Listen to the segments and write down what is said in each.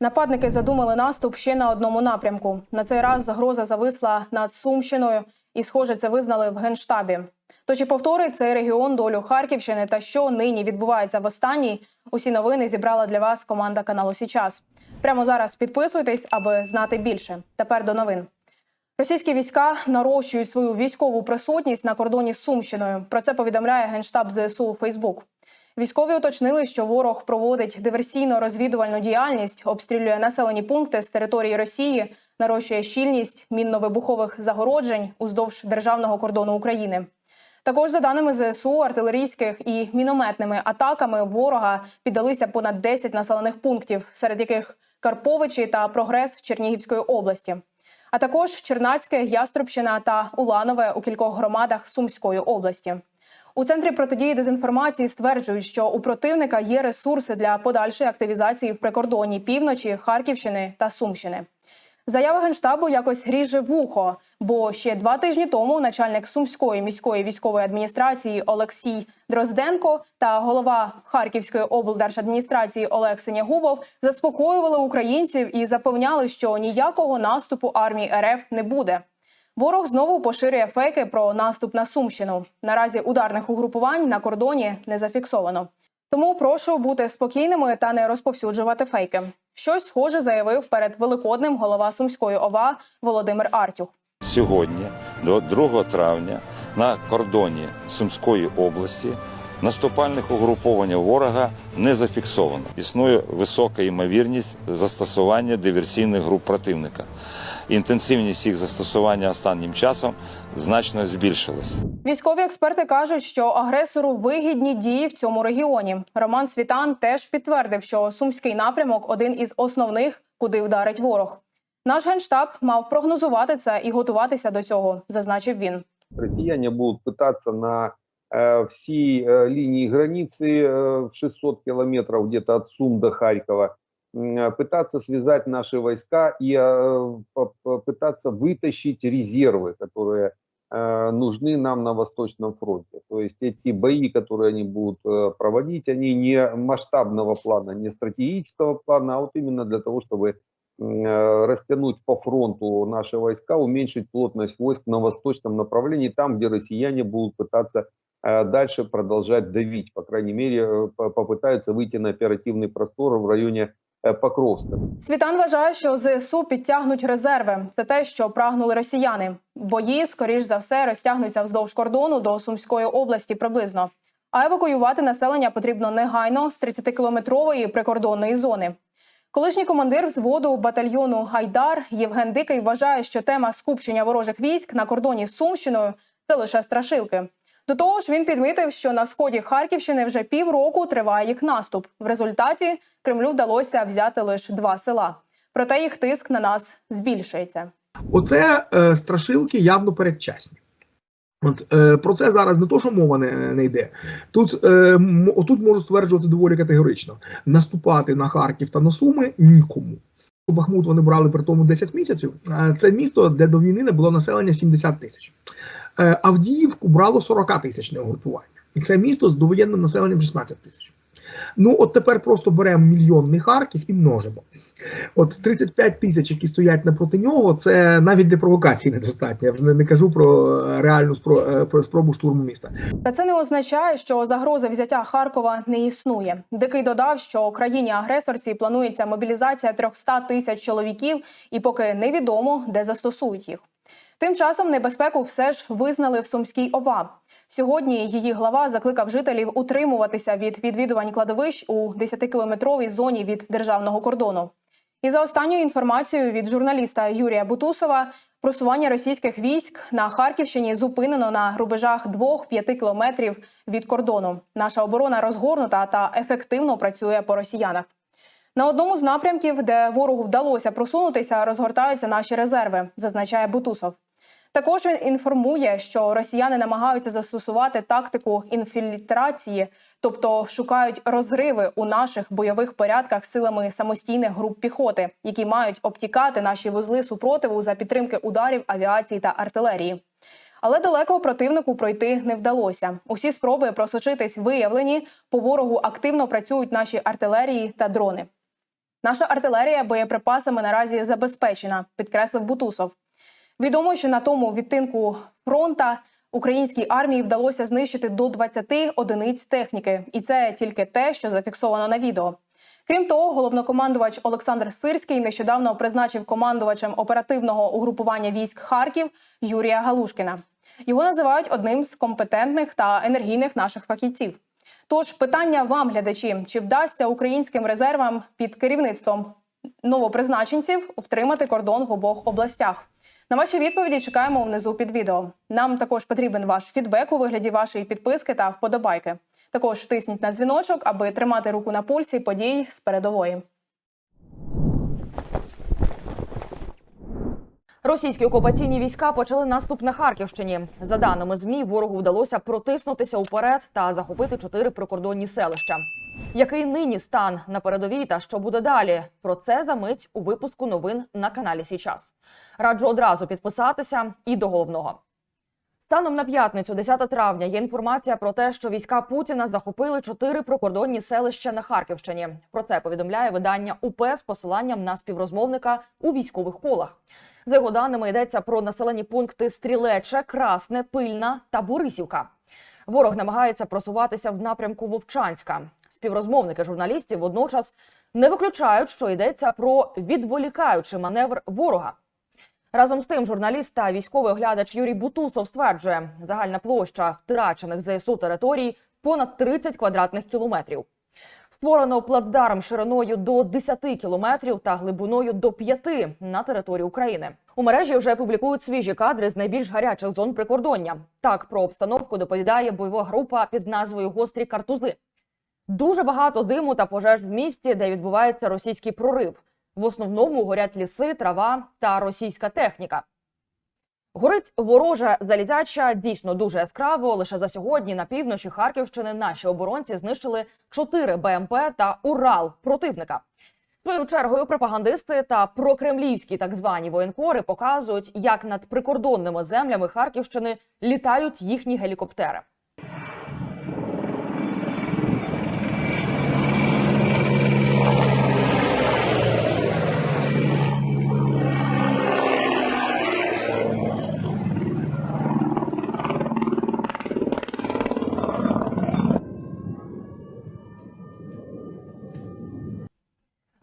Нападники задумали наступ ще на одному напрямку. На цей раз загроза зависла над Сумщиною, і, схоже, це визнали в генштабі. То чи повторить цей регіон долю Харківщини та що нині відбувається в останній? Усі новини зібрала для вас команда каналу Січас. Прямо зараз підписуйтесь, аби знати більше. Тепер до новин. Російські війська нарощують свою військову присутність на кордоні з Сумщиною. Про це повідомляє генштаб ЗСУ у Фейсбук. Військові уточнили, що ворог проводить диверсійно-розвідувальну діяльність, обстрілює населені пункти з території Росії, нарощує щільність мінно-вибухових загороджень уздовж державного кордону України. Також, за даними ЗСУ, артилерійських і мінометними атаками ворога піддалися понад 10 населених пунктів, серед яких Карповичі та Прогрес Чернігівської області, а також Чернацьке, Яструбщина та Уланове у кількох громадах Сумської області. У центрі протидії дезінформації стверджують, що у противника є ресурси для подальшої активізації в прикордонні півночі, Харківщини та Сумщини. Заява генштабу якось ріже вухо, бо ще два тижні тому начальник сумської міської військової адміністрації Олексій Дрозденко та голова Харківської облдержадміністрації Олег Синягубов заспокоювали українців і запевняли, що ніякого наступу армії РФ не буде. Ворог знову поширює фейки про наступ на Сумщину. Наразі ударних угрупувань на кордоні не зафіксовано. Тому прошу бути спокійними та не розповсюджувати фейки. Щось схоже заявив перед великодним голова Сумської ОВА Володимир Артюх. Сьогодні, до 2 травня, на кордоні Сумської області наступальних угруповань ворога не зафіксовано. Існує висока ймовірність застосування диверсійних груп противника. Інтенсивність їх застосування останнім часом значно збільшилась. Військові експерти кажуть, що агресору вигідні дії в цьому регіоні. Роман Світан теж підтвердив, що сумський напрямок один із основних, куди вдарить ворог. Наш генштаб мав прогнозувати це і готуватися до цього, зазначив він. Россияне будут пытаться на всей э, линии границы э, в 600 километров где-то от Сум до Харькова э, пытаться связать наши войска и э, пытаться вытащить резервы, которые э, нужны нам на Восточном фронте. То есть эти бои, которые они будут э, проводить, они не масштабного плана, не стратегического плана, а вот именно для того, чтобы э, растянуть по фронту наши войска, уменьшить плотность войск на восточном направлении, там, где россияне будут пытаться э, дальше продолжать давить, по крайней мере, э, по- попытаются выйти на оперативный простор в районе э, Покровска. Світан вважає, що ЗСУ підтягнуть резерви. Це те, що прагнули росіяни. Бої, скоріш за все, розтягнуться вздовж кордону до Сумської області приблизно. А евакуювати населення потрібно негайно з 30-кілометрової прикордонної зони. Колишній командир взводу батальйону Гайдар Євген Дикий вважає, що тема скупчення ворожих військ на кордоні з Сумщиною це лише страшилки. До того ж, він підмітив, що на сході Харківщини вже півроку триває їх наступ. В результаті Кремлю вдалося взяти лише два села. Проте їх тиск на нас збільшується. Оце е, страшилки явно передчасні. От, е, про це зараз не то, що мова не, не йде. Тут, е, отут можу стверджувати доволі категорично: наступати на Харків та на Суми нікому. Бахмут вони брали при тому 10 місяців. Це місто, де до війни не було населення 70 тисяч. Е, Авдіївку брало 40 тисячне угрупування. І це місто з довоєнним населенням 16 тисяч. Ну, от тепер просто беремо мільйонний Харків і множимо. От 35 тисяч, які стоять напроти нього, це навіть для провокації недостатньо. Я вже не, кажу про реальну спро, е, про спробу штурму міста. Та це не означає, що загрози взяття Харкова не існує. Дикий додав, що країні-агресорці планується мобілізація 300 тисяч чоловіків, і поки невідомо, де застосують їх. Тим часом небезпеку все ж визнали в Сумській ОВА. Сьогодні її глава закликав жителів утримуватися від відвідувань кладовищ у 10-кілометровій зоні від державного кордону. І за останньою інформацією від журналіста Юрія Бутусова, просування російських військ на Харківщині зупинено на рубежах 2-5 кілометрів від кордону. Наша оборона розгорнута та ефективно працює по росіянах. На одному з напрямків, де ворогу вдалося просунутися, розгортаються наші резерви, зазначає Бутусов. Також він інформує, що росіяни намагаються застосувати тактику інфільтрації, тобто шукають розриви у наших бойових порядках силами самостійних груп піхоти, які мають обтікати наші вузли супротиву за підтримки ударів авіації та артилерії. Але далеко противнику пройти не вдалося. Усі спроби просочитись виявлені. По ворогу активно працюють наші артилерії та дрони. Наша артилерія боєприпасами наразі забезпечена, підкреслив Бутусов. Відомо, що на тому відтинку фронта українській армії вдалося знищити до 20 одиниць техніки, і це тільки те, що зафіксовано на відео. Крім того, головнокомандувач Олександр Сирський нещодавно призначив командувачем оперативного угрупування військ Харків Юрія Галушкіна. Його називають одним з компетентних та енергійних наших фахівців. Тож питання вам, глядачі, чи вдасться українським резервам під керівництвом новопризначенців втримати кордон в обох областях? На ваші відповіді чекаємо внизу під відео. Нам також потрібен ваш фідбек у вигляді вашої підписки та вподобайки. Також тисніть на дзвіночок, аби тримати руку на пульсі подій з передової. Російські окупаційні війська почали наступ на Харківщині. За даними змі, ворогу вдалося протиснутися уперед та захопити чотири прикордонні селища. Який нині стан на передовій та що буде далі? Про це за мить у випуску новин на каналі Січас. Раджу одразу підписатися і до головного. Станом на п'ятницю, 10 травня, є інформація про те, що війська Путіна захопили чотири прикордонні селища на Харківщині. Про це повідомляє видання УП з посиланням на співрозмовника у військових колах. За його даними йдеться про населені пункти Стрілече, Красне, Пильна та Борисівка. Ворог намагається просуватися в напрямку Вовчанська. Співрозмовники журналістів водночас не виключають, що йдеться про відволікаючий маневр ворога. Разом з тим, журналіст та військовий оглядач Юрій Бутусов стверджує, загальна площа втрачених ЗСУ територій понад 30 квадратних кілометрів. Створено плацдарм шириною до 10 кілометрів та глибиною до 5 на території України. У мережі вже публікують свіжі кадри з найбільш гарячих зон прикордоння. Так про обстановку доповідає бойова група під назвою Гострі картузи. Дуже багато диму та пожеж в місті, де відбувається російський прорив. В основному горять ліси, трава та російська техніка. Горить ворожа залізяча дійсно дуже яскраво. Лише за сьогодні на півночі Харківщини наші оборонці знищили 4 БМП та Урал противника. Своєю чергою пропагандисти та прокремлівські так звані воєнкори показують, як над прикордонними землями Харківщини літають їхні гелікоптери.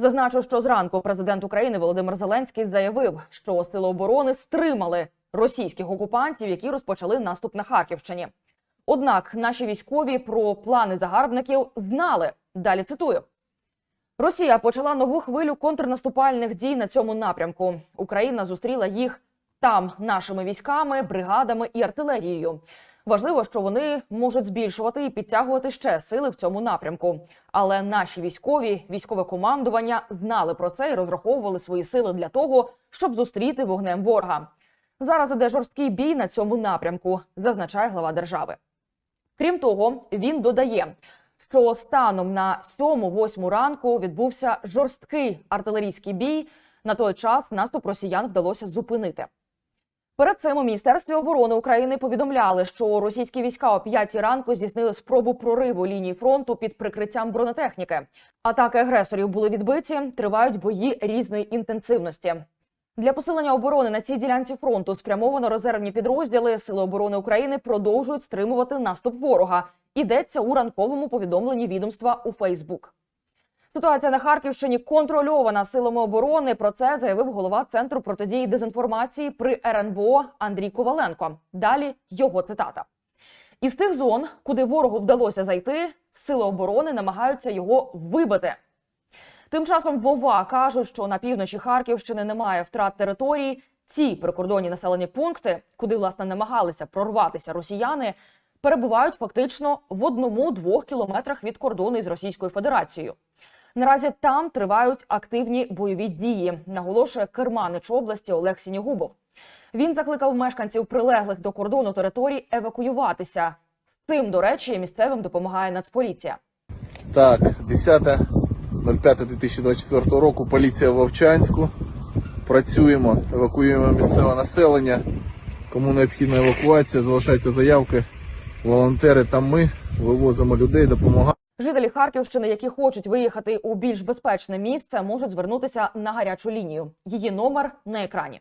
Зазначу, що зранку президент України Володимир Зеленський заявив, що сили оборони стримали російських окупантів, які розпочали наступ на Харківщині. Однак наші військові про плани загарбників знали. Далі цитую. Росія почала нову хвилю контрнаступальних дій на цьому напрямку. Україна зустріла їх там нашими військами, бригадами і артилерією. Важливо, що вони можуть збільшувати і підтягувати ще сили в цьому напрямку. Але наші військові, військове командування знали про це і розраховували свої сили для того, щоб зустріти вогнем ворога. Зараз іде жорсткий бій на цьому напрямку, зазначає глава держави. Крім того, він додає, що станом на 7-8 ранку відбувся жорсткий артилерійський бій. На той час наступ росіян вдалося зупинити. Перед цим у міністерстві оборони України повідомляли, що російські війська о 5 ранку здійснили спробу прориву лінії фронту під прикриттям бронетехніки. Атаки агресорів були відбиті. Тривають бої різної інтенсивності. Для посилення оборони на цій ділянці фронту спрямовано резервні підрозділи. Сили оборони України продовжують стримувати наступ ворога. Йдеться у ранковому повідомленні відомства у Фейсбук. Ситуація на Харківщині контрольована силами оборони. Про це заявив голова центру протидії дезінформації при РНБО Андрій Коваленко. Далі його цитата. Із тих зон, куди ворогу вдалося зайти, сили оборони намагаються його вибити. Тим часом Вова кажуть, що на півночі Харківщини немає втрат територій. Ці прикордонні населені пункти, куди власне намагалися прорватися росіяни, перебувають фактично в одному-двох кілометрах від кордону із Російською Федерацією. Наразі там тривають активні бойові дії, наголошує керманич області Олег Сінігубов. Він закликав мешканців прилеглих до кордону територій евакуюватися. З цим, до речі, місцевим допомагає Нацполіція. Так, 10.05.2024 року. Поліція в Вовчанську. Працюємо, евакуюємо місцеве населення. Кому необхідна евакуація, залишайте заявки. Волонтери та ми вивозимо людей, допомагаємо. Жителі Харківщини, які хочуть виїхати у більш безпечне місце, можуть звернутися на гарячу лінію. Її номер на екрані.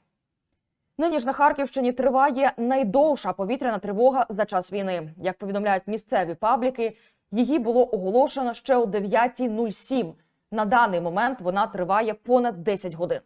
Нині ж на Харківщині триває найдовша повітряна тривога за час війни. Як повідомляють місцеві пабліки, її було оголошено ще о 9.07. На даний момент вона триває понад 10 годин.